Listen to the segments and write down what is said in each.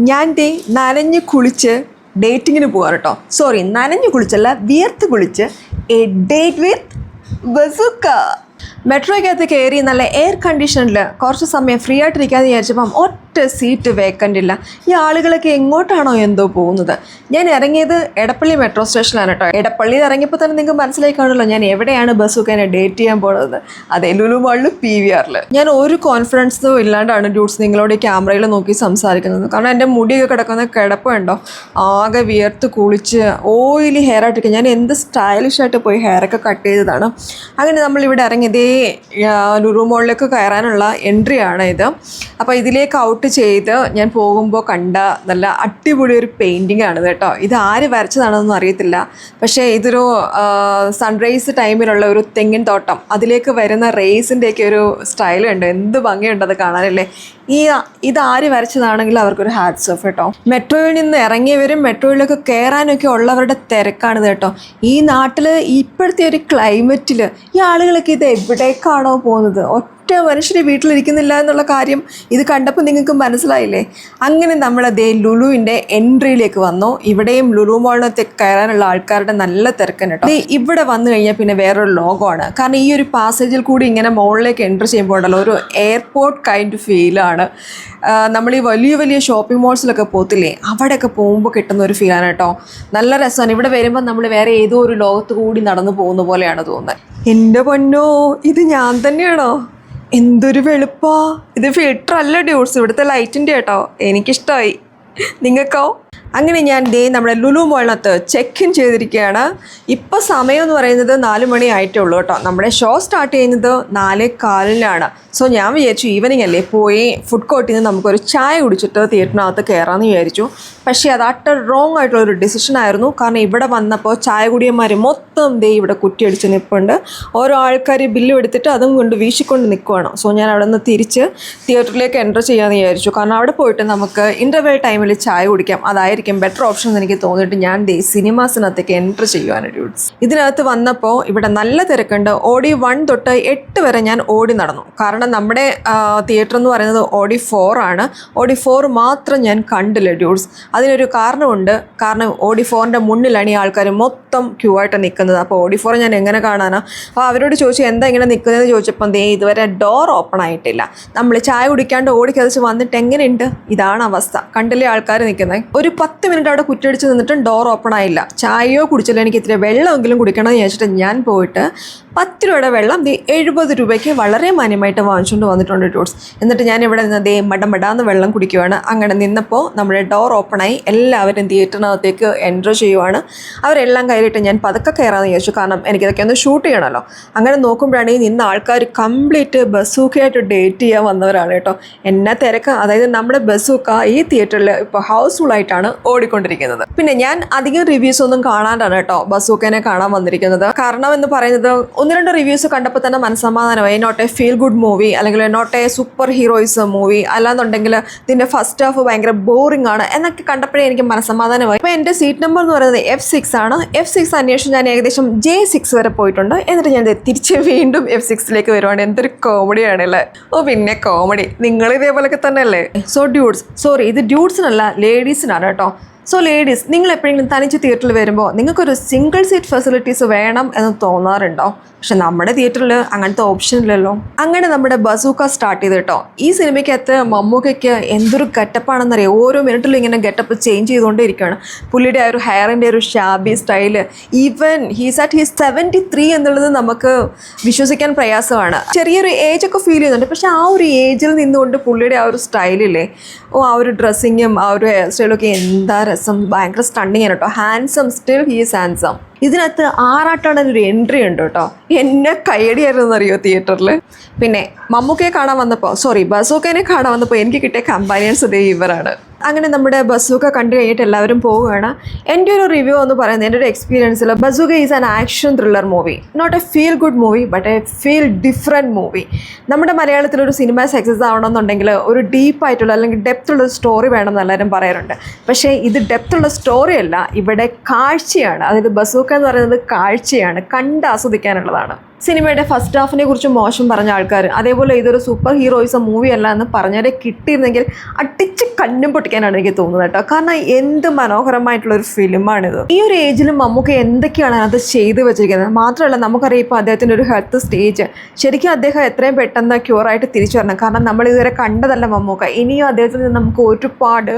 ഞാൻ ദേ നനഞ്ഞ് കുളിച്ച് ഡേറ്റിങ്ങിന് പോകാറ് കേട്ടോ സോറി നനഞ്ഞ് കുളിച്ചല്ല വിയർത്ത് കുളിച്ച് എ ഡേറ്റ് വിത്ത് ബസുക്ക മെട്രോയ്ക്കകത്ത് കയറി നല്ല എയർ കണ്ടീഷനിൽ കുറച്ച് സമയം ഫ്രീ ആയിട്ടിരിക്കാമെന്ന് വിചാരിച്ചപ്പം ഒറ്റ സീറ്റ് വേക്കന്റ് ഇല്ല. ഈ ആളുകളൊക്കെ എങ്ങോട്ടാണോ എന്തോ പോകുന്നത്. ഞാൻ ഇറങ്ങിയത് എടപ്പള്ളി മെട്രോ സ്റ്റേഷനിലാണ് കേട്ടോ എടപ്പള്ളിയിൽ ഇറങ്ങിയപ്പോൾ തന്നെ നിങ്ങൾക്ക് മനസ്സിലായി കാണുമല്ലോ ഞാൻ എവിടെയാണ് ബസ്സൊക്കെ എന്നെ ഡേറ്റ് ചെയ്യാൻ പോകുന്നത് അതെ ലുലു മാളിൽ പി വി ആറിൽ ഞാൻ ഒരു കോൺഫിഡൻസും ഇല്ലാണ്ടാണ് ഡ്യൂട്ട്സ് നിങ്ങളോട് ഈ ക്യാമറയിൽ നോക്കി സംസാരിക്കുന്നത്. കാരണം എന്റെ മുടിയൊക്കെ കിടക്കുന്ന കിടപ്പുണ്ടോ ആകെ വിയർത്ത് കുളിച്ച് ഓയിലി ഹെയർ ആയിട്ടൊക്കെ ഞാൻ എന്ത് സ്റ്റൈലിഷ് ആയിട്ട് പോയി ഹെയറൊക്കെ കട്ട് ചെയ്തതാണ്. അങ്ങനെ നമ്മൾ ഇവിടെ ഇറങ്ങിയതേ ലുലു മോളിലേക്ക് കയറാനുള്ള എൻട്രി ആണ് ഇത്. അപ്പോൾ ഇതിലേക്ക് ഔട്ട് ചെയ്ത് ഞാൻ പോകുമ്പോൾ കണ്ട നല്ല അടിപൊളി ഒരു പെയിന്റിംഗ് ആണ് കേട്ടോ. ഇത് ആര് വരച്ചതാണെന്നൊന്നും അറിയത്തില്ല. പക്ഷേ ഇതൊരു സൺറൈസ് ടൈമിലുള്ള ഒരു തെങ്ങിൻ തോട്ടം. അതിലേക്ക് വരുന്ന റേസിന്റെയൊക്കെ ഒരു സ്റ്റൈൽ ഉണ്ട് എന്ത് ഭംഗിയുണ്ട് അത് കാണാനല്ലേ? ഈ ഇത് ആര് വരച്ചതാണെങ്കിൽ അവർക്കൊരു ഹാറ്റ്സ് ഓഫ് കേട്ടോ. മെട്രോയിൽ നിന്ന് ഇറങ്ങിയവരും മെട്രോയിലൊക്കെ കയറാനൊക്കെ ഉള്ളവരുടെ തിരക്കാണിത് കേട്ടോ. ഈ നാട്ടിൽ ഇപ്പോഴത്തെ ഒരു ക്ലൈമറ്റിൽ ഈ ആളുകളൊക്കെ ഇത് എവിടേക്കാണോ പോകുന്നത്? ഒറ്റ മനുഷ്യർ വീട്ടിലിരിക്കുന്നില്ല എന്നുള്ള കാര്യം ഇത് കണ്ടപ്പോൾ നിങ്ങൾക്ക് മനസ്സിലായില്ലേ? അങ്ങനെ നമ്മൾ അതേ ലുലുവിന്റെ എൻട്രിയിലേക്ക് വന്നു. ഇവിടെയും ലുലു മോളിനകത്തേക്ക് കയറാനുള്ള ആൾക്കാരുടെ നല്ല തിരക്കൻ കേട്ടോ ഇവിടെ വന്നു കഴിഞ്ഞാൽ പിന്നെ വേറൊരു ലോകമാണ്. കാരണം ഈ ഒരു പാസേജിൽ കൂടി ഇങ്ങനെ മോളിലേക്ക് എൻട്രി ചെയ്യുമ്പോൾ ഉണ്ടല്ലോ ഒരു എയർപോർട്ട് കൈൻഡ് ഫീലാണ് നമ്മൾ ഈ വലിയ വലിയ ഷോപ്പിംഗ് മോൾസിലൊക്കെ പോത്തില്ലേ അവിടെയൊക്കെ പോകുമ്പോൾ കിട്ടുന്ന ഒരു ഫീലാണ് കേട്ടോ. നല്ല രസമാണ്. ഇവിടെ വരുമ്പോൾ നമ്മൾ വേറെ ഏതോ ഒരു ലോകത്ത് കൂടി നടന്നു പോകുന്ന പോലെയാണ് തോന്നുന്നത്. എന്റെ പൊന്നോ ഇത് ഞാൻ തന്നെയാണോ? എന്തൊരു വെളുപ്പാ. ഇത് ഫിൽറ്റർ അല്ല ഡ്യൂസ് ഇവിടുത്തെ ലൈറ്റിന്റെ കേട്ടോ. എനിക്കിഷ്ടമായി നിങ്ങൾക്കോ? അങ്ങനെ ഞാൻ ദേ നമ്മുടെ ലുലു മോളിനകത്ത് ചെക്ക് ഇൻ ചെയ്തിരിക്കുകയാണ്. ഇപ്പോൾ സമയം എന്ന് പറയുന്നത് നാല് മണി ആയിട്ടേ ഉള്ളൂ കേട്ടോ. നമ്മുടെ ഷോ സ്റ്റാർട്ട് ചെയ്യുന്നത് നാലേ കാലിനാണ്. സോ ഞാൻ വിചാരിച്ചു ഈവനിങ് അല്ലേ പോയി ഫുഡ് കോർട്ടിൽ നിന്ന് നമുക്കൊരു ചായ കുടിച്ചിട്ട് തിയേറ്ററിനകത്ത് കയറാമെന്ന് വിചാരിച്ചു. പക്ഷേ അത് അട്ട റോങ് ആയിട്ടുള്ള ഒരു ഡിസിഷൻ ആയിരുന്നു. കാരണം ഇവിടെ വന്നപ്പോൾ ചായ കുടിയന്മാർ മൊത്തം ദേ ഇവിടെ കുറ്റിയടിച്ച് നിൽപ്പുണ്ട് ഓരോ ആൾക്കാർ ബില്ലും എടുത്തിട്ട് അതും കൊണ്ട് വീശിക്കൊണ്ട് നിൽക്കുവാണ് സോ ഞാൻ അവിടെ നിന്ന് തിരിച്ച് തിയേറ്ററിലേക്ക് എന്റർ ചെയ്യാമെന്ന് വിചാരിച്ചു. കാരണം അവിടെ പോയിട്ട് നമുക്ക് ഇന്റർവെൽ ടൈമിൽ ചായ കുടിക്കാം. അതായിരിക്കും ബെറ്റർ ഓപ്ഷൻ എന്ന് എനിക്ക് തോന്നിയിട്ട് ഞാൻ ദേ സിനിമാസിനകത്തേക്ക് എന്റർ ചെയ്യുവാനായിട്ട് ഇതിനകത്ത് വന്നപ്പോൾ ഇവിടെ നല്ല തിരക്കുണ്ട്. ഓഡി വൺ തൊട്ട് എട്ട് വരെ ഞാൻ ഓടി നടന്നു. കാരണം നമ്മുടെ തിയേറ്റർ എന്ന് പറയുന്നത് ഓഡി ഫോർ ആണ്. ഓഡി ഫോർ മാത്രം ഞാൻ കണ്ടില്ല ഡ്യൂട്സ് അതിനൊരു കാരണമുണ്ട്. കാരണം ഓഡി ഫോറിന്റെ മുന്നിലാണ് ഈ ആൾക്കാർ മൊത്തം ക്യൂ ആയിട്ട് നിൽക്കുന്നത് അപ്പോൾ ഓഡി ഫോർ ഞാൻ എങ്ങനെ കാണാനാ? അപ്പോൾ അവരോട് ചോദിച്ചു എന്താ ഇങ്ങനെ നിൽക്കുന്നതെന്ന് ചോദിച്ചപ്പം ദേ ഇതുവരെ ഡോർ ഓപ്പൺ ആയിട്ടില്ല. നമ്മൾ ചായ കുടിക്കാണ്ട് ഓടി കതിച്ച് വന്നിട്ട് എങ്ങനെയുണ്ട്? ഇതാണ് അവസ്ഥ. കണ്ടില്ലേ ആൾക്കാർ നിൽക്കുന്നത് ഒരു പത്ത് മിനിറ്റ് അവിടെ കുറ്റടിച്ച് നിന്നിട്ടും ഡോർ ഓപ്പൺ ആയില്ല. ചായയോ കുടിച്ചല്ലോ എനിക്ക് ഇത്തിരി വെള്ളമെങ്കിലും കുടിക്കണം എന്ന് വിചാരിച്ചിട്ട് ഞാൻ പോയിട്ട് പത്ത് രൂപയുടെ വെള്ളം ദേ എഴുപത് രൂപയ്ക്ക് വളരെ മാന്യമായിട്ട് വാങ്ങിച്ചുകൊണ്ട് വന്നിട്ടുണ്ട് ടൂർസ് എന്നിട്ട് ഞാൻ ഇവിടെ നിന്ന് ദേ മടമടാന്ന് വെള്ളം കുടിക്കുവാണ്. അങ്ങനെ നിന്നപ്പോൾ നമ്മുടെ ഡോർ ഓപ്പണായി എല്ലാവരും തിയേറ്ററിനകത്തേക്ക് എൻട്രോ ചെയ്യുവാണ്. അവരെല്ലാം കയറിയിട്ട് ഞാൻ പതുക്കെ കയറാമെന്ന് വിചാരിച്ചു. കാരണം എനിക്കിതൊക്കെ ഒന്ന് ഷൂട്ട് ചെയ്യണമല്ലോ. അങ്ങനെ നോക്കുമ്പോഴാണ് ഈ നിന്ന ആൾക്കാർ കംപ്ലീറ്റ് ബസ്സൂക്കയായിട്ട് ഡേറ്റ് ചെയ്യാൻ വന്നവരാണ് കേട്ടോ. എന്നാ തിരക്ക്. അതായത് നമ്മുടെ ബസ്സൂക്ക ഈ തിയേറ്ററിൽ ഇപ്പോൾ ഹൗസ്ഫുൾ ആയിട്ടാണ് ഓടിക്കൊണ്ടിരിക്കുന്നത്. പിന്നെ ഞാൻ അധികം റിവ്യൂസ് ഒന്നും കാണാണ്ടാണ് കേട്ടോ ബസൂക്കനെ കാണാൻ വന്നിരിക്കുന്നത്. കാരണം എന്ന് പറയുന്നത് ഒന്ന് രണ്ട് റിവ്യൂസ് കണ്ടപ്പോൾ തന്നെ മനസ്സമാധാനമായി. Not a feel good movie അല്ലെങ്കിൽ not a super heroism movie അല്ലാന്നുണ്ടെങ്കിൽ ഇതിന്റെ ഫസ്റ്റ് ഹാഫ് ഭയങ്കര ബോറിംഗ് ആണ് എന്നൊക്കെ കണ്ടപ്പോഴേ എനിക്ക് മനസ്സമാധാനമായി. അപ്പോൾ എന്റെ സീറ്റ് നമ്പർ എന്ന് പറയുന്നത് എഫ് സിക്സ് ആണ്. എഫ് സിക്സ് അന്വേഷിച്ച് ഞാൻ ഏകദേശം ജെ സിക്സ് വരെ പോയിട്ടുണ്ട്. എന്നിട്ട് ഞാൻ തിരിച്ച് വീണ്ടും എഫ് സിക്സിലേക്ക് വരുവാണ്. എന്തൊരു കോമഡിയാണല്ലേ ഓ പിന്നെ കോമഡി നിങ്ങൾ ഇതേപോലൊക്കെ തന്നെ അല്ലേ സോ ഡ്യൂഡ്സ് സോറി ഇത് ഡ്യൂഡ്സിനല്ല ലേഡീസിനാണ് കേട്ടോ. സോ ലേഡീസ് നിങ്ങൾ എപ്പോഴെങ്കിലും തനിച്ച് തിയേറ്ററിൽ വരുമ്പോൾ നിങ്ങൾക്കൊരു സിംഗിൾ സീറ്റ് ഫെസിലിറ്റീസ് വേണം എന്ന് തോന്നാറുണ്ടോ? പക്ഷെ നമ്മുടെ തിയേറ്ററിൽ അങ്ങനത്തെ ഓപ്ഷൻ ഇല്ലല്ലോ. അങ്ങനെ നമ്മുടെ ബസൂക്ക സ്റ്റാർട്ട് ചെയ്ത് കേട്ടോ ഈ സിനിമയ്ക്കകത്ത് മമ്മൂക്കയ്ക്ക് എന്തൊരു ഗെറ്റപ്പാണെന്നറിയാം ഓരോ മിനിറ്റിലും ഇങ്ങനെ ഗെറ്റപ്പ് ചേഞ്ച് ചെയ്തുകൊണ്ടേ ഇരിക്കുകയാണ് പുള്ളിയുടെ ആ ഒരു ഹെയറിന്റെ ഒരു shabby style even he's at he's seventy three എന്നുള്ളത് നമുക്ക് വിശ്വസിക്കാൻ പ്രയാസമാണ്. ചെറിയൊരു ഏജ് ഒക്കെ ഫീൽ ചെയ്യുന്നുണ്ട്. പക്ഷെ ആ ഒരു ഏജിൽ നിന്നുകൊണ്ട് പുള്ളിയുടെ ആ ഒരു സ്റ്റൈലില്ലേ ഓ ആ ഒരു ഡ്രസ്സിങ്ങും ആ ഒരു ഹെയർ സ്റ്റൈലൊക്കെ എന്താ ഭയങ്കര സ്റ്റണ്ണിങ് ആണ് കേട്ടോ. ഹാൻസം സ്റ്റിൽ ഹീസ് ഹാൻസം ഇതിനകത്ത് ആറാട്ടാണ് ഒരു എൻട്രി ഉണ്ട് കേട്ടോ. എന്നെ കൈയടിയായിരുന്നു അറിയോ തിയേറ്ററിൽ പിന്നെ മമ്മൂക്കയെ കാണാൻ വന്നപ്പോൾ സോറി ബസൂക്കനെ കാണാൻ വന്നപ്പോൾ എനിക്ക് കിട്ടിയ കമ്പാനിയൻസ് ദേ ഇവരാണ്. അങ്ങനെ നമ്മുടെ ബസൂക്ക കണ്ടു കഴിഞ്ഞിട്ട് എല്ലാവരും പോവുകയാണ്. എന്റെ ഒരു റിവ്യൂ എന്ന് പറയുന്നത് എന്റെ ഒരു എക്സ്പീരിയൻസിൽ Bazooka is an action thriller movie not a feel good movie but a feel different movie നമ്മുടെ മലയാളത്തിലൊരു സിനിമ സക്സസ് ആവണമെന്നുണ്ടെങ്കിൽ ഒരു ഡീപ്പായിട്ടുള്ള അല്ലെങ്കിൽ ഡെപ്ത് ഉള്ള സ്റ്റോറി വേണമെന്ന് എല്ലാവരും പറയാറുണ്ട്. പക്ഷേ ഇത് ഡെപ്ത് ഉള്ള സ്റ്റോറി അല്ല ഇവിടെ കാഴ്ചയാണ്. അതായത് ബസൂക്ക എന്ന് പറയുന്നത് കാഴ്ചയാണ് കണ്ട് ആസ്വദിക്കാനുള്ളതാണ്. സിനിമയുടെ ഫസ്റ്റ് ഹാഫിനെ കുറിച്ച് മോശം പറഞ്ഞ ആൾക്കാർ അതേപോലെ ഇതൊരു സൂപ്പർ ഹീറോയിസം മൂവി അല്ല എന്ന് പറഞ്ഞവരെ കിട്ടിയിരുന്നെങ്കിൽ അടിച്ച് കണ്ണും പൊട്ടിക്കാനാണ് എനിക്ക് തോന്നുന്നത് കേട്ടോ. കാരണം എന്ത് മനോഹരമായിട്ടുള്ള ഒരു ഫിലിമാണിത്. ഈ ഒരു ഏജിലും മമ്മൂക്ക എന്തൊക്കെയാണ് അത് ചെയ്തു വെച്ചിരിക്കുന്നത്? മാത്രമല്ല നമുക്കറിയാം ഇപ്പോൾ അദ്ദേഹത്തിന്റെ ഒരു ഹെൽത്ത് സ്റ്റേജ് ശരിക്കും അദ്ദേഹം എത്രയും പെട്ടെന്ന് ക്യൂറായിട്ട് തിരിച്ചു വരണം. കാരണം നമ്മൾ ഇതുവരെ കണ്ടതല്ല മമ്മൂക്ക. ഇനിയും അദ്ദേഹത്തിൽ നിന്ന് നമുക്ക് ഒരുപാട്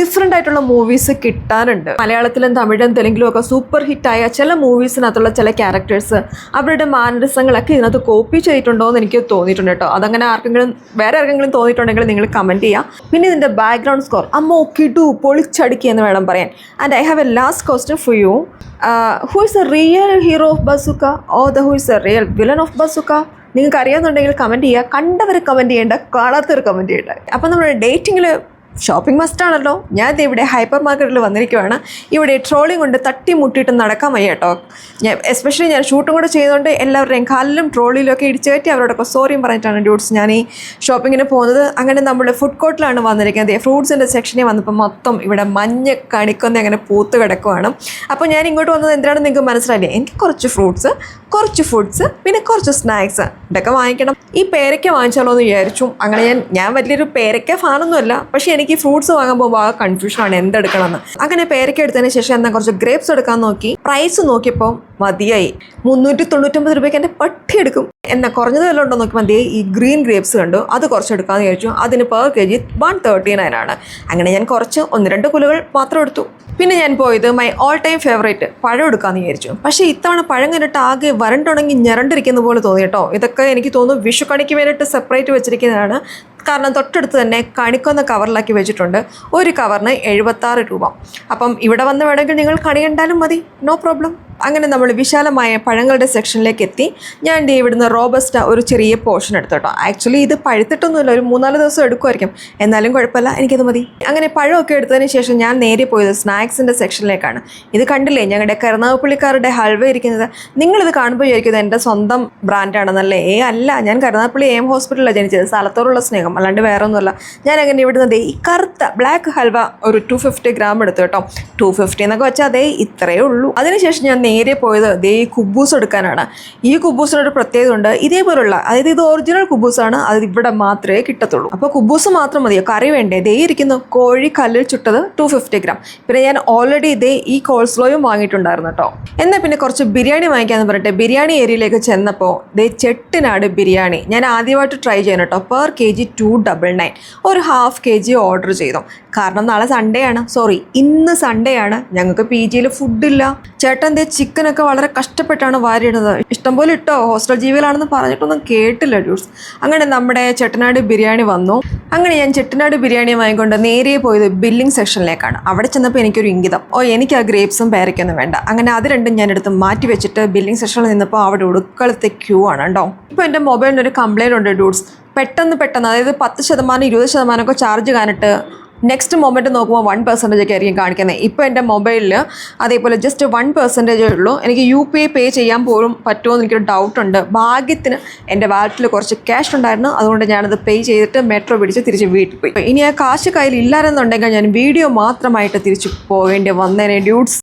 ഡിഫറെന്റ് ആയിട്ടുള്ള മൂവീസ് കിട്ടാനുണ്ട്. മലയാളത്തിലും തമിഴിലും തെലുങ്കിലും ഒക്കെ സൂപ്പർ ഹിറ്റായ ചില മൂവീസിനകത്തുള്ള ചില ക്യാരക്ടേഴ്സ് അവരുടെ മാനരസങ്ങളൊക്കെ ഇതിനകത്ത് കോപ്പി ചെയ്തിട്ടുണ്ടോ എന്ന് എനിക്ക് തോന്നിയിട്ടുണ്ട് കേട്ടോ. അതങ്ങനെ ആർക്കെങ്കിലും വേറെ ആർക്കെങ്കിലും തോന്നിയിട്ടുണ്ടെങ്കിൽ നിങ്ങൾ കമന്റ് ചെയ്യാം. പിന്നെ ഇതിന്റെ ബാക്ക്ഗ്രൗണ്ട് സ്കോർ അമ്മ ഒക്കിട്ടു പൊളിച്ചടുക്കി എന്ന് വേണം പറയാൻ. And I have a last question for you who is a real hero of Bazooka oh the who is a real villain of Bazooka നിങ്ങൾക്ക് അറിയാമെന്നുണ്ടെങ്കിൽ കമന്റ് ചെയ്യുക. കണ്ടവർ കമന്റ് ചെയ്യേണ്ട കാണാത്തവർ കമന്റ് ചെയ്യേണ്ട. അപ്പോൾ നമ്മുടെ ഡേറ്റിങ്ങിൽ ഷോപ്പിംഗ് മസ്റ്റാണല്ലോ ഞാൻ ദേ ഇവിടെ ഹൈപ്പർ മാർക്കറ്റിൽ വന്നിരിക്കുവാണ്. ഇവിടെ ട്രോളിങ് കൊണ്ട് തട്ടി മുട്ടിയിട്ട് നടക്കാൻ വയ്യ കേട്ടോ. ഞാൻ എസ്പെഷ്യലി ഞാൻ ഷൂട്ടും കൂടെ ചെയ്തുകൊണ്ട് എല്ലാവരുടെയും കാലിലും ട്രോളിയിലൊക്കെ ഇടിച്ചു കയറ്റി അവരോടൊക്കെ സോറിയും പറഞ്ഞിട്ടാണ് ഡ്യൂട്ട്സ് ഞാൻ ഈ ഷോപ്പിങ്ങിന് പോകുന്നത്. അങ്ങനെ നമ്മൾ ഫുഡ് കോർട്ടിലാണ് വന്നിരിക്കുന്നത്. ഫ്രൂട്ട്സിന്റെ സെക്ഷനിൽ വന്നപ്പോൾ മൊത്തം ഇവിടെ മഞ്ഞ കണിക്കൊന്ന് അങ്ങനെ പൂത്ത് കിടക്കുവാണ്. അപ്പോൾ ഞാൻ ഇങ്ങോട്ട് വന്നത് എന്തിനാണെന്ന് നിങ്ങൾക്ക് മനസ്സിലായില്ലേ? എനിക്ക് കുറച്ച് ഫ്രൂട്ട്സ് കുറച്ച് ഫുഡ്സ് പിന്നെ കുറച്ച് സ്നാക്സ് ഇതൊക്കെ വാങ്ങിക്കണം. ഈ പേരയ്ക്ക വാങ്ങിച്ചാലോ എന്ന് വിചാരിച്ചു. അങ്ങനെ ഞാൻ ഞാൻ വലിയൊരു പേരയ്ക്ക ഫാനൊന്നുമല്ല പക്ഷേ എനിക്ക് ഈ ഫ്രൂട്ട്സ് വാങ്ങാൻ പോകുമ്പോൾ ആ കൺഫ്യൂഷനാണ് എന്തെടുക്കണമെന്ന്. അങ്ങനെ പേരക്ക എടുത്തതിന് ശേഷം എന്നാൽ കുറച്ച് ഗ്രേപ്സ് എടുക്കാൻ നോക്കി. പ്രൈസ് നോക്കിയപ്പോൾ മതിയായി. മുന്നൂറ്റി തൊണ്ണൂറ്റൊമ്പത് രൂപയ്ക്ക് എന്റെ പട്ടി എടുക്കും. എന്നാൽ കുറഞ്ഞത് വല്ലതും ഉണ്ടോ നോക്കി മതി ഈ ഗ്രീൻ ഗ്രേപ്സ് കണ്ടു. അത് കുറച്ച് എടുക്കാമെന്ന് ചോദിച്ചു അതിന് per K G one thirty nine ആണ്. അങ്ങനെ ഞാൻ കുറച്ച് ഒന്ന് രണ്ട് കുലകൾ മാത്രം എടുത്തു. പിന്നെ ഞാൻ പോയത് മൈ ഓൾ ടൈം ഫേവറേറ്റ് പഴം എടുക്കാമെന്ന് വിചാരിച്ചു. പക്ഷേ ഇത്തവണ പഴം കണ്ടിട്ട് ആകെ വരണ്ടുണങ്ങി ഞരണ്ടിരിക്കുന്ന പോലെ തോന്നി കേട്ടോ. ഇതൊക്കെ എനിക്ക് തോന്നുന്നു വിഷുക്കണിക്ക് വേണ്ടിയിട്ട് സെപ്പറേറ്റ് വെച്ചിരിക്കുന്നതാണ്. കാരണം തൊട്ടടുത്ത് തന്നെ കണിക്കൊന്ന കവറിലാക്കി വെച്ചിട്ടുണ്ട്. ഒരു കവറിന് എഴുപത്താറ് രൂപ. അപ്പം ഇവിടെ വന്ന് വേണമെങ്കിൽ നിങ്ങൾ കണി കണ്ടാലും മതി. നോ പ്രോബ്ലം അങ്ങനെ നമ്മൾ വിശാലമായ പഴങ്ങളുടെ സെക്ഷനിലേക്ക് എത്തി. ഞാൻ ദേ ഇവിടുന്ന് റോബസ്റ്റ ഒരു ചെറിയ പോർഷൻ എടുത്തു കേട്ടോ. ആക്ച്വലി ഇത് പഴുത്തിട്ടൊന്നുമില്ല. ഒരു മൂന്നാൽ ദിവസം എടുക്കുമായിരിക്കും. എന്നാലും കുഴപ്പമില്ല. എനിക്കത് മതി. അങ്ങനെ പഴമൊക്കെ എടുത്തതിന് ശേഷം ഞാൻ നേരെ പോയത് സ്നാക്സിന്റെ സെക്ഷനിലേക്കാണ്. ഇത് കണ്ടില്ലേ? ഞങ്ങളുടെ കരുനാഗപ്പള്ളിക്കാരുടെ ഹൽവ ഇരിക്കുന്നത്. നിങ്ങളിത് കാണുമ്പോൾ വിചാരിക്കുന്നത് എന്റെ സ്വന്തം ബ്രാൻഡാണെന്നല്ലേ? ഏ അല്ല. ഞാൻ കരുനാഗപ്പള്ളി എം ഹോസ്പിറ്റലിലാണ് ജനിച്ചത്. സ്ഥലത്തോടുള്ള സ്നേഹം. അല്ലാണ്ട് വേറെ ഒന്നുമല്ല ഞാൻ അങ്ങനെ ഇവിടുന്ന് ദേ ഈ കറുത്ത ബ്ലാക്ക് ഹൽവ ഒരു ടു ഫിഫ്റ്റി ഗ്രാം എടുത്തു കേട്ടോ. ടു ഫിഫ്റ്റി എന്നൊക്കെ വെച്ചാൽ അതേ ഇത്രയേ ഉള്ളൂ. അതിനുശേഷം ഞാൻ നേരെ പോയത് ദേ ഈ കുബൂസ് എടുക്കാനാണ്. ഈ കുബൂസിനൊരു പ്രത്യേകത ഉണ്ട് ഇതേപോലുള്ള അതായത് ഇത് ഒറിജിനൽ കുബൂസാണ്. അത് ഇവിടെ മാത്രമേ കിട്ടത്തുള്ളൂ. അപ്പോൾ കുബൂസ് മാത്രം മതിയോ? കറി വേണ്ടേ? ദേ ഇരിക്കുന്നു കോഴി കല്ലിൽ ചുട്ടത് ടു ഫിഫ്റ്റി ഗ്രാം പിന്നെ ഞാൻ ഓൾറെഡി ഇതേ ഈ കോൾസ്ലോയും വാങ്ങിയിട്ടുണ്ടായിരുന്നു കേട്ടോ എന്നാൽ പിന്നെ കുറച്ച് ബിരിയാണി വാങ്ങിക്കാമെന്ന് പറഞ്ഞിട്ട് ബിരിയാണി ഏരിയയിലേക്ക് ചെന്നപ്പോൾ ദേ ചെട്ടിനാട് ബിരിയാണി ഞാൻ ആദ്യമായിട്ട് ട്രൈ ചെയ്യണം കേട്ടോ per K G two double nine ഒരു ഹാഫ് കെ ജി ഓർഡർ ചെയ്തു. കാരണം നാളെ സൺഡേ ആണ്. സോറി ഇന്ന് സൺഡേ ആണ്. ഞങ്ങൾക്ക് പി ജിയിൽ ഫുഡില്ല ചേട്ടൻ ദേ ചിക്കനൊക്കെ വളരെ കഷ്ടപ്പെട്ടാണ് വാരിയിടുന്നത്. ഇഷ്ടംപോലെ ഇട്ടോ? ഹോസ്റ്റൽ ജീവികളാണെന്ന് പറഞ്ഞിട്ടൊന്നും കേട്ടില്ല ഡ്യൂസ്. അങ്ങനെ നമ്മുടെ ചെട്ടനാട് ബിരിയാണി വന്നു. അങ്ങനെ ഞാൻ ചെട്ടനാട് ബിരിയാണി വാങ്ങിക്കൊണ്ട് നേരെ പോയത് ബില്ലിംഗ് സെക്ഷനിലേക്കാണ്. അവിടെ ചെന്നപ്പോൾ എനിക്കൊരു ഇംഗിതം. ഓ എനിക്ക് ആ ഗ്രേപ്സും പേരയ്ക്കൊന്നും വേണ്ട. അങ്ങനെ അത് രണ്ടും ഞാൻ എടുത്ത് മാറ്റി വെച്ചിട്ട് ബില്ലിംഗ് സെക്ഷനിൽ നിന്നപ്പോൾ അവിടെ ഉടുക്കളത്തെ ക്യൂ ആണ് കേട്ടോ. ഇപ്പോൾ എന്റെ മൊബൈലിന് ഒരു കംപ്ലയിന്റ് ഉണ്ട് ഡ്യൂസ്. പെട്ടെന്ന് പെട്ടെന്ന് അതായത് പത്ത് ശതമാനം ഇരുപത് ശതമാനമൊക്കെ ചാർജ് കാണിട്ട് നെക്സ്റ്റ് മൊമെന്റ് നോക്കുമ്പോൾ വൺ പെർസെന്റേജ് ഒക്കെ ആയിരിക്കും കാണിക്കുന്നത് ഇപ്പോൾ എന്റെ മൊബൈലിൽ അതേപോലെ ജസ്റ്റ് വൺ പെർസെന്റേജേ ഉള്ളൂ. എനിക്ക് യു പി ഐ പേ ചെയ്യാൻ പോലും പറ്റുമോ എന്ന് എനിക്കൊരു ഡൗട്ട് ഉണ്ട്. ഭാഗ്യത്തിന് എന്റെ വാലറ്റിൽ കുറച്ച് ക്യാഷ് ഉണ്ടായിരുന്നു. അതുകൊണ്ട് ഞാനത് പേ ചെയ്തിട്ട് മെട്രോ പിടിച്ച് തിരിച്ച് വീട്ടിൽ പോയി. ഇനി ആ കാശ് കയ്യിൽ ഇല്ലായിരുന്നുണ്ടെങ്കിൽ ഞാൻ വീഡിയോ മാത്രമായിട്ട് തിരിച്ച് പോകേണ്ടി വന്നേനെ ഡ്യൂട്ട്സ്